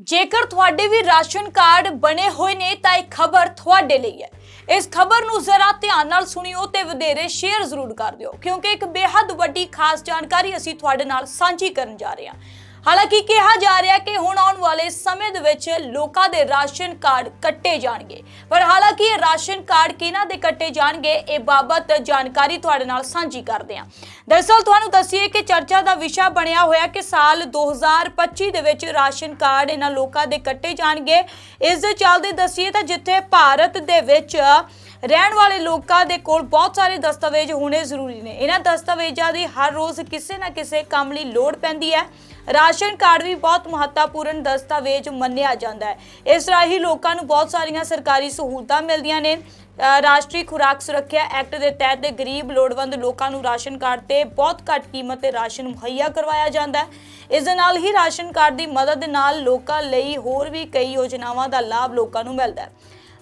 ਜੇਕਰ ਤੁਹਾਡੇ ਵੀ ration card ਬਣੇ ਹੋਏ ਨੇ, ਤਾਂ ਇਹ ਖਬਰ ਤੁਹਾਡੇ ਲਈ ਹੈ। ਇਸ ਖਬਰ ਨੂੰ ਜ਼ਰਾ ਧਿਆਨ ਨਾਲ ਸੁਣਿਓ ਤੇ ਵਧੇਰੇ ਸ਼ੇਅਰ ਜ਼ਰੂਰ ਕਰ ਦਿਓ, ਕਿਉਂਕਿ ਇੱਕ ਬੇਹੱਦ ਵੱਡੀ ਖਾਸ ਜਾਣਕਾਰੀ ਅਸੀਂ ਤੁਹਾਡੇ ਨਾਲ ਸਾਂਝੀ ਕਰਨ ਜਾ ਰਹੇ ਹਾਂ। ਹਾਲਾਂਕਿ ਕਿਹਾ ਜਾ ਰਿਹਾ ਕਿ ਹੁਣ ਵਾਲੇ ਸਮੇਂ ਦੇ ਵਿੱਚ ਲੋਕਾਂ ਦੇ ਰਾਸ਼ਨ ਕਾਰਡ ਕੱਟੇ ਜਾਣਗੇ। ਪਰ ਹਾਲਾਂਕਿ ਇਹ ਰਾਸ਼ਨ ਕਾਰਡ ਕਿਹਨਾਂ ਦੇ ਕੱਟੇ ਜਾਣਗੇ, ਇਹ ਬਾਬਤ ਜਾਣਕਾਰੀ ਤੁਹਾਡੇ ਨਾਲ ਸਾਂਝੀ ਕਰਦੇ ਹਾਂ। ਦਰਅਸਲ ਤੁਹਾਨੂੰ ਦੱਸੀਏ ਕਿ ਚਰਚਾ ਦਾ ਵਿਸ਼ਾ ਬਣਿਆ ਹੋਇਆ ਕਿ ਸਾਲ 2025 ਦੇ ਵਿੱਚ ਰਾਸ਼ਨ ਕਾਰਡ ਇਹਨਾਂ ਲੋਕਾਂ ਦੇ ਕੱਟੇ ਜਾਣਗੇ। ਇਸ ਦੇ ਚੱਲਦੇ ਦੱਸੀਏ ਤਾਂ ਜਿੱਥੇ ਭਾਰਤ ਦੇ ਵਿੱਚ ਰਹਿਣ ਵਾਲੇ ਲੋਕਾਂ ਦੇ ਕੋਲ ਬਹੁਤ ਸਾਰੇ ਦਸਤਾਵੇਜ਼ ਹੋਣੇ ਜ਼ਰੂਰੀ ਨੇ। ਇਹਨਾਂ ਦਸਤਾਵੇਜ਼ਾਂ ਦੀ ਹਰ ਰੋਜ਼ ਕਿਸੇ ਨਾ ਕਿਸੇ ਕੰਮ ਲਈ ਲੋੜ ਪੈਂਦੀ ਹੈ। ਰਾਸ਼ਨ ਕਾਰਡ ਵੀ ਬਹੁਤ ਮਹੱਤਵਪੂਰਨ ਦਸਤਾਵੇਜ਼ ਮੰਨਿਆ ਜਾਂਦਾ ਹੈ। ਇਸ ਰਾਹੀਂ ਲੋਕਾਂ ਨੂੰ ਬਹੁਤ ਸਾਰੀਆਂ ਸਰਕਾਰੀ ਸਹੂਲਤਾਂ ਮਿਲਦੀਆਂ ਨੇ। ਰਾਸ਼ਟਰੀ ਖੁਰਾਕ ਸੁਰੱਖਿਆ ਐਕਟ ਦੇ ਤਹਿਤ ਦੇ ਗਰੀਬ ਲੋੜਵੰਦ ਲੋਕਾਂ ਨੂੰ ਰਾਸ਼ਨ ਕਾਰਡ ਤੇ ਬਹੁਤ ਘੱਟ ਕੀਮਤ ਤੇ ਰਾਸ਼ਨ ਮੁਹੱਈਆ ਕਰਵਾਇਆ ਜਾਂਦਾ ਹੈ। ਇਸ ਦੇ ਨਾਲ ਹੀ ਰਾਸ਼ਨ ਕਾਰਡ ਦੀ ਮਦਦ ਨਾਲ ਲੋਕਾਂ ਲਈ ਹੋਰ ਵੀ ਕਈ ਯੋਜਨਾਵਾਂ ਦਾ ਲਾਭ ਲੋਕਾਂ ਨੂੰ ਮਿਲਦਾ ਹੈ।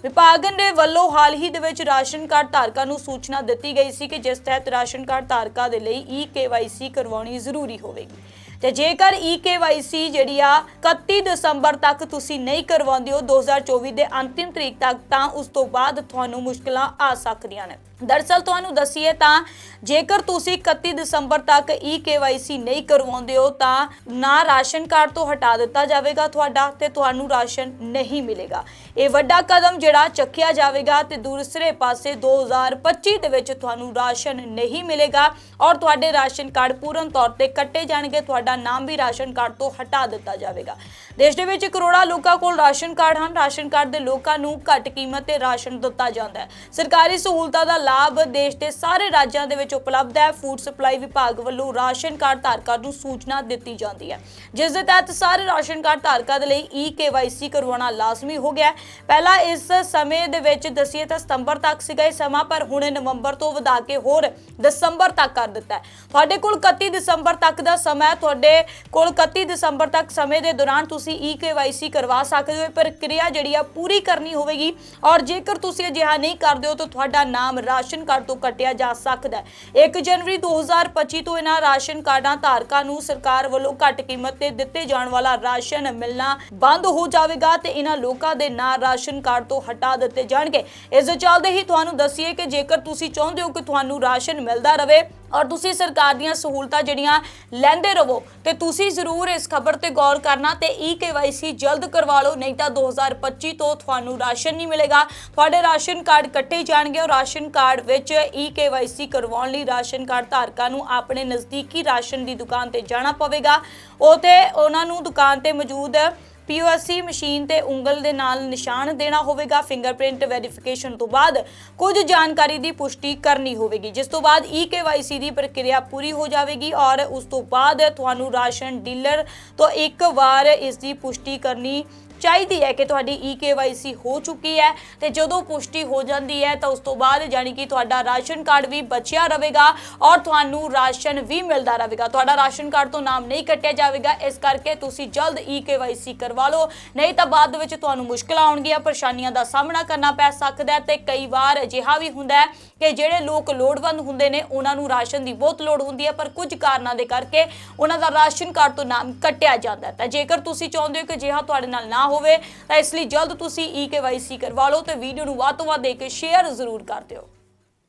ਵਿਭਾਗ ਦੇ ਵੱਲੋਂ ਹਾਲ ਹੀ ਦੇ ਵਿੱਚ ਰਾਸ਼ਨ ਕਾਰਡ ਧਾਰਕਾਂ ਨੂੰ ਸੂਚਨਾ ਦਿੱਤੀ ਗਈ ਸੀ ਕਿ ਜਿਸ ਤਹਿਤ ਰਾਸ਼ਨ ਕਾਰਡ ਧਾਰਕਾਂ ਦੇ ਲਈ ਈ KYC ਕਰਵਾਉਣੀ ਜ਼ਰੂਰੀ ਹੋਵੇਗੀ। ਤੇ ਜੇਕਰ ਈ KYC ਜਿਹੜੀ ਆ 31 ਦਸੰਬਰ ਤੱਕ ਤੁਸੀਂ ਨਹੀਂ ਕਰਵਾਉਂਦੇ ਹੋ 2024 ਦੇ ਅੰਤਿਮ ਤਰੀਕ ਤੱਕ, ਤਾਂ ਉਸ ਤੋਂ ਬਾਅਦ ਤੁਹਾਨੂੰ ਮੁਸ਼ਕਲਾਂ ਆ ਸਕਦੀਆਂ ਨੇ। ਦਰਅਸਲ ਤੁਹਾਨੂੰ ਦੱਸੀਏ ਤਾਂ ਜੇਕਰ ਤੁਸੀਂ 31 ਦਸੰਬਰ ਤੱਕ ਈ KYC ਨਹੀਂ ਕਰਵਾਉਂਦੇ ਹੋ ਤਾਂ ਨਾ ਰਾਸ਼ਨ ਕਾਰਡ ਤੋਂ ਹਟਾ ਦਿੱਤਾ ਜਾਵੇਗਾ ਤੁਹਾਡਾ ਤੇ ਤੁਹਾਨੂੰ ਰਾਸ਼ਨ ਨਹੀਂ ਮਿਲੇਗਾ। ਇਹ ਵੱਡਾ ਕਦਮ ਜਿਹੜਾ ਚੱਕਿਆ ਜਾਵੇਗਾ ਤੇ ਦੂਸਰੇ ਪਾਸੇ 2025 ਦੇ ਵਿੱਚ ਤੁਹਾਨੂੰ ਰਾਸ਼ਨ ਨਹੀਂ ਮਿਲੇਗਾ ਔਰ ਤੁਹਾਡੇ ਰਾਸ਼ਨ ਕਾਰਡ ਪੂਰਨ ਤੌਰ ਤੇ ਕੱਟੇ ਜਾਣਗੇ, ਤੁਹਾਡਾ ਨਾਮ ਵੀ ਰਾਸ਼ਨ ਕਾਰਡ ਤੋਂ ਹਟਾ ਦਿੱਤਾ ਜਾਵੇਗਾ। ਦੇਸ਼ ਦੇ ਵਿੱਚ ਕਰੋੜਾਂ ਲੋਕਾਂ ਕੋਲ ਰਾਸ਼ਨ ਕਾਰਡ ਹਨ, ਰਾਸ਼ਨ ਕਾਰਡ ਦੇ ਲੋਕਾਂ ਨੂੰ ਘੱਟ ਕੀਮਤ ਤੇ ਰਾਸ਼ਨ ਦਿੱਤਾ ਜਾਂਦਾ ਹੈ। ਸਰਕਾਰੀ ਸਹੂਲਤਾਂ ਦਾ ਲਾਭ ਦੇਸ਼ ਦੇ ਸਾਰੇ ਰਾਜਾਂ ਦੇ ਵਿੱਚ ਉਪਲਬਧ ਹੈ। ਫੂਡ ਸਪਲਾਈ ਵਿਭਾਗ ਵੱਲੋਂ ਰਾਸ਼ਨ ਕਾਰਡ ਧਾਰਕਾਂ ਨੂੰ ਸੂਚਨਾ ਦਿੱਤੀ ਜਾਂਦੀ ਹੈ। ਜਿਸ ਦੇ ਤਹਿਤ ਸਾਰੇ ਰਾਸ਼ਨ ਕਾਰਡ ਧਾਰਕਾਂ ਦੇ ਲਈ ਈ KYC ਕਰਵਾਉਣਾ ਲਾਜ਼ਮੀ ਹੋ ਗਿਆ ਪਹਿਲਾਂ ਇਸ ਸਮੇਂ ਦੇ ਵਿੱਚ ਦਸੀਏ ਤਾਂ ਸਤੰਬਰ ਤੱਕ ਸੀਗਾ ਇਹ ਸਮਾਂ, ਪਰ ਹੁਣ ਨਵੰਬਰ ਤੋਂ ਵਧਾ ਕੇ ਹੋਰ ਦਸੰਬਰ ਤੱਕ ਕਰ ਦਿੱਤਾ ਤੁਹਾਡੇ ਕੋਲ 31 ਦਸੰਬਰ ਤੱਕ ਦਾ ਸਮਾਂ ਤੁਹਾਡੇ ਕੋਲ 31 ਦਸੰਬਰ ਤੱਕ ਸਮੇਂ ਦੇ ਦੌਰਾਨ ਤੁਸੀਂ ਈ KYC ਕਰਵਾ ਸਕਦੇ ਹੋ। ਪ੍ਰਕਿਰਿਆ ਜਿਹੜੀ ਆ ਪੂਰੀ ਕਰਨੀ ਹੋਵੇਗੀ। ਔਰ ਜੇਕਰ ਤੁਸੀਂ ਅਜਿਹਾ ਨਹੀਂ ਕਰਦੇ ਹੋ ਤਾਂ ਤੁਹਾਡਾ ਨਾਮ ਰਾਸ਼ਨ ਕਾਰਡ ਤੋਂ ਕੱਟਿਆ ਜਾ ਸਕਦਾ ਹੈ। 1 ਜਨਵਰੀ 2025 ਤੋਂ ਇਹਨਾਂ ਰਾਸ਼ਨ ਕਾਰਡਾਂ ਧਾਰਕਾਂ ਨੂੰ ਸਰਕਾਰ ਵੱਲੋਂ ਘੱਟ ਕੀਮਤ ਤੇ ਦਿੱਤੇ ਜਾਣ ਵਾਲਾ ਰਾਸ਼ਨ ਮਿਲਣਾ ਬੰਦ ਹੋ ਜਾਵੇਗਾ ਤੇ ਇਹਨਾਂ ਲੋਕਾਂ ਦੇ ਨਾਂ ਰਾਸ਼ਨ ਕਾਰਡ ਤੋਂ ਹਟਾ ਦਿੱਤੇ ਜਾਣਗੇ। ਇਸ ਦੇ ਚੱਲਦੇ ਹੀ ਤੁਹਾਨੂੰ ਦੱਸੀਏ ਕਿ ਜੇਕਰ ਤੁਸੀਂ ਚਾਹੁੰਦੇ ਹੋ ਕਿ ਤੁਹਾਨੂੰ ਰਾਸ਼ਨ ਮਿਲਦਾ ਰਵੇ ਔਰ ਤੁਸੀਂ ਸਰਕਾਰ ਦੀਆਂ ਸਹੂਲਤਾਂ ਜਿਹੜੀਆਂ ਲੈਂਦੇ ਰਹੋ ਤੇ ਤੁਸੀਂ ਜ਼ਰੂਰ ਇਸ ਖਬਰ ਤੇ ਗੌਰ ਕਰਨਾ ਤੇ ਈ KYC ਜਲਦ ਕਰਵਾ ਲਓ, ਨਹੀਂ ਤਾਂ 2025 ਤੋਂ ਤੁਹਾਨੂੰ ਰਾਸ਼ਨ ਨਹੀਂ ਮਿਲੇਗਾ। ਤੁਹਾਡੇ ਰਾਸ਼ਨ ਕਾਰਡ ਕੱਟੇ ਜਾਣਗੇ ਔਰ ਰਾਸ਼ਨ ਕਾਰਡ ਵਿੱਚ ਈ KYC ਕਰਵਾਉਣ ਲਈ ਰਾਸ਼ਨ ਕਾਰਡ ਧਾਰਕਾਂ ਨੂੰ ਆਪਣੇ ਨਜ਼ਦੀਕੀ ਰਾਸ਼ਨ ਦੀ ਦੁਕਾਨ ਤੇ ਜਾਣਾ ਪਵੇਗਾ। ਉਹ ਉਥੇ ਉਹਨਾਂ ਨੂੰ ਦੁਕਾਨ ਤੇ ਮੌਜੂਦ POSC ਮਸ਼ੀਨ ਤੇ ਉਂਗਲ ਦੇ ਨਾਲ ਨਿਸ਼ਾਨ ਦੇਣਾ ਹੋਵੇਗਾ। ਫਿੰਗਰਪ੍ਰਿੰਟ ਵੈਰੀਫਿਕੇਸ਼ਨ ਤੋਂ ਬਾਅਦ ਕੁਝ ਜਾਣਕਾਰੀ ਦੀ ਪੁਸ਼ਟੀ ਕਰਨੀ ਹੋਵੇਗੀ। ਜਿਸ ਤੋਂ ਬਾਅਦ EKYC ਦੀ ਪ੍ਰਕਿਰਿਆ ਪੂਰੀ ਹੋ ਜਾਵੇਗੀ ਔਰ ਉਸ ਤੋਂ ਬਾਅਦ ਤੁਹਾਨੂੰ ਰਾਸ਼ਨ ਡੀਲਰ ਤੋਂ ਇੱਕ ਵਾਰ ਇਸ ਦੀ ਪੁਸ਼ਟੀ ਕਰਨੀ ਚਾਹੀਦੀ ਹੈ ਕਿ ਤੁਹਾਡੀ EKYC ਹੋ ਚੁੱਕੀ ਹੈ ਤੇ ਜਦੋਂ ਪੁਸ਼ਟੀ ਹੋ ਜਾਂਦੀ ਹੈ ਤਾਂ ਉਸ ਤੋਂ ਬਾਅਦ ਜਾਨੀ ਕਿ ਤੁਹਾਡਾ ਰਾਸ਼ਨ ਕਾਰਡ ਵੀ ਬਚਿਆ ਰਹੇਗਾ ਔਰ ਤੁਹਾਨੂੰ ਰਾਸ਼ਨ ਵੀ ਮਿਲਦਾ ਰਹੇਗਾ। ਤੁਹਾਡਾ ਰਾਸ਼ਨ ਕਾਰਡ ਤੋਂ ਨਾਮ ਨਹੀਂ ਕੱਟਿਆ ਜਾਵੇਗਾ। ਇਸ ਕਰਕੇ ਤੁਸੀਂ ਜਲਦ EKYC ਕਰਵਾ ਲਓ ਨਹੀਂ ਤਾਂ ਬਾਅਦ ਵਿੱਚ ਤੁਹਾਨੂੰ ਮੁਸ਼ਕਲਾਂ ਆਉਣਗੀਆਂ, ਪਰੇਸ਼ਾਨੀਆਂ ਦਾ ਸਾਹਮਣਾ ਕਰਨਾ ਪੈ ਸਕਦਾ ਹੈ ਤੇ ਕਈ ਵਾਰ ਅਜਿਹਾ ਵੀ ਹੁੰਦਾ ਹੈ ਕਿ ਜਿਹੜੇ ਲੋਕ ਲੋੜਵੰਦ ਹੁੰਦੇ ਨੇ, ਉਹਨਾਂ ਨੂੰ ਰਾਸ਼ਨ ਦੀ ਬਹੁਤ ਲੋੜ ਹੁੰਦੀ ਹੈ, ਪਰ ਕੁਝ ਕਾਰਨਾਂ ਦੇ ਕਰਕੇ ਉਹਨਾਂ ਦਾ ਰਾਸ਼ਨ ਕਾਰਡ ਤੋਂ ਨਾਮ ਕੱਟਿਆ ਜਾਂਦਾ ਤਾਂ ਜੇਕਰ ਤੁਸੀਂ ਚਾਹੁੰਦੇ ਹੋ ਕਿ ਅਜਿਹਾ ਤੁਹਾਡੇ ਨਾਲ ਨਾ ਹੋਵੇ, ਤਾਂ ਇਸ ਲਈ ਜਲਦ ਤੁਸੀਂ ਈ EKYC ਕਰਵਾ ਲਓ ਤੇ ਵੀਡੀਓ ਨੂੰ ਵੱਧ ਤੋਂ ਵੱਧ ਦੇ ਕੇ ਸ਼ੇਅਰ ਜ਼ਰੂਰ ਕਰ ਦਿਓ।